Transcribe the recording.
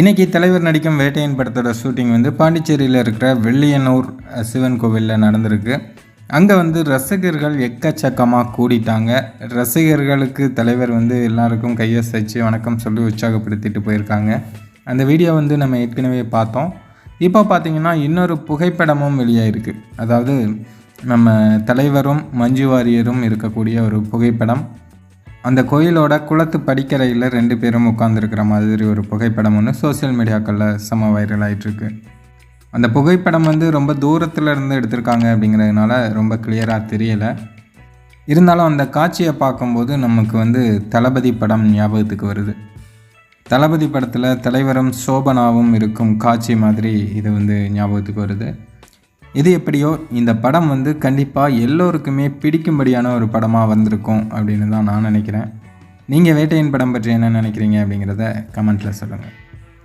இன்றைக்கி தலைவர் நடிக்கும் வேட்டையன் படத்தோட ஷூட்டிங் வந்து பாண்டிச்சேரியில் இருக்கிற வெள்ளியனூர் சிவன் கோவிலில் நடந்திருக்கு. அங்கே வந்து ரசிகர்கள் எக்கச்சக்கமாக கூடிட்டாங்க. ரசிகர்களுக்கு தலைவர் வந்து எல்லாருக்கும் கையசைச்சு வணக்கம் சொல்லி உற்சாகப்படுத்திட்டு போயிருக்காங்க. அந்த வீடியோ வந்து நம்ம ஏற்கனவே பார்த்தோம். இப்போ பார்த்திங்கன்னா இன்னொரு புகைப்படமும் வெளியாயிருக்கு. அதாவது நம்ம தலைவரும் மஞ்சு வாரியரும் இருக்கக்கூடிய ஒரு புகைப்படம். அந்த கோயிலோட குளத்து படிக்கரையில் ரெண்டு பேரும் உட்காந்துருக்கிற மாதிரி ஒரு புகைப்படம் ஒன்று சோஷியல் மீடியாக்களில் செம வைரல் ஆகிட்டுருக்கு அந்த புகைப்படம் வந்து ரொம்ப தூரத்தில் இருந்து எடுத்திருக்காங்க அப்படிங்கிறதுனால ரொம்ப கிளியராக தெரியலை. இருந்தாலும் அந்த காட்சியை பார்க்கும்போது நமக்கு வந்து தளபதி படம் ஞாபகத்துக்கு வருது. தளபதி படத்தில் தலைவரும் சோபனாவும் இருக்கும் காட்சி மாதிரி இது வந்து ஞாபகத்துக்கு வருது. இது எப்படியோ இந்த படம் வந்து கண்டிப்பாக எல்லோருக்குமே பிடிக்கும்படியான ஒரு படமாக வந்திருக்கும் அப்படின்னு தான் நான் நினைக்கிறேன். நீங்கள் வேட்டையின் படம் பற்றி என்ன நினைக்கிறீங்க அப்படிங்கிறத கமெண்ட்டில் சொல்லுங்கள்